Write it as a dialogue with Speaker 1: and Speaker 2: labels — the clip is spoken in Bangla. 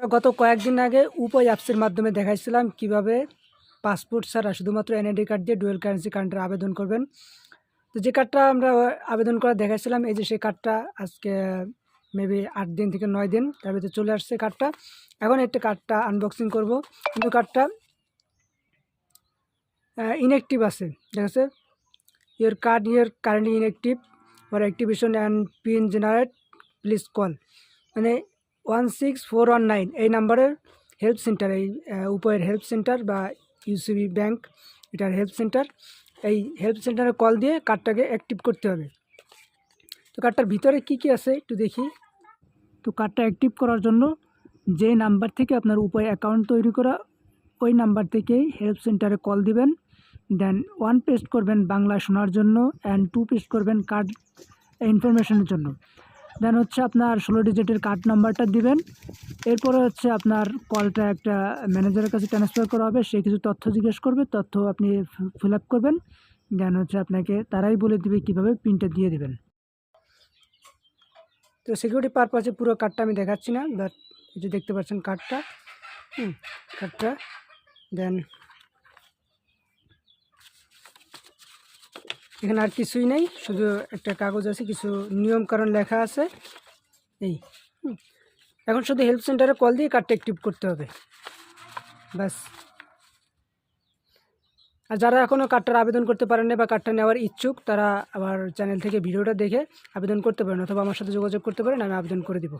Speaker 1: গত কয়েকদিন আগে উপায় অ্যাপসের মাধ্যমে দেখাইছিলাম কীভাবে পাসপোর্ট ছাড়া শুধুমাত্র এনআইডি কার্ড দিয়ে ডুয়েল কারেন্সি কার্ডের আবেদন করবেন। তো যে কার্ডটা আমরা আবেদন করা দেখাইছিলাম, এই যে সেই কার্ডটা আজকে মেবি আট দিন থেকে নয় দিন, তার ভিতরে চলে আসছে কার্ডটা। এখন একটা কার্ডটা আনবক্সিং করব। কিন্তু কার্ডটা ইনঅ্যাক্টিভ আছে, ঠিক আছে? Your card your currently inactive for activation and PIN generate please call মানে one six four one nine এই নাম্বারের হেল্প সেন্টার এই উপায়ের হেল্প সেন্টার বা ইউসিবি ব্যাংক এটার হেল্প সেন্টার এই হেল্প সেন্টারে কল দিয়ে কার্ডটাকে অ্যাক্টিভ করতে হবে। তো কার্ডটার ভিতরে কি কি আছে একটু দেখি। তো কার্ডটা অ্যাক্টিভ করার জন্য যে নাম্বার থেকে আপনার উপায় অ্যাকাউন্ট তৈরি করা, ওই নাম্বার থেকেই হেল্প সেন্টারে কল দিবেন। দেন ওয়ান পেস্ট করবেন বাংলা শোনার জন্য অ্যান্ড টু পেস্ট করবেন কার্ড ইনফরমেশনের জন্য। দেন হচ্ছে আপনার ষোলো ডিজিটের কার্ড নাম্বারটা দিবেন। এরপরে হচ্ছে আপনার কলটা একটা ম্যানেজারের কাছে ট্রান্সফার করা হবে। সে কিছু তথ্য জিজ্ঞেস করবে, তথ্য আপনি ফিল আপ করবেন। দেন হচ্ছে আপনাকে তারাই বলে দিবে কীভাবে পিনটা দিয়ে দেবেন। তো সিকিউরিটি পারপাসে পুরো কার্ডটা আমি দেখাচ্ছি না বাট যে দেখতে পাচ্ছেন কার্ডটা হুম কার্ডটা দেন এখানে আর কিছুই নেই, শুধু একটা কাগজ আছে, কিছু নিয়মকানুন লেখা আছে। এই। এখন শুধু হেল্প সেন্টারে কল দিয়ে কার্ডটা অ্যাক্টিভ করতে হবে। ব্যাস। আর যারা এখনও কার্ডটার আবেদন করতে পারেন না বা কার্ডটা নেওয়ার ইচ্ছুক, তারা আমার চ্যানেল থেকে ভিডিওটা দেখে আবেদন করতে পারেন, অথবা আমার সাথে যোগাযোগ করতে পারেন, আমি আবেদন করে দিব।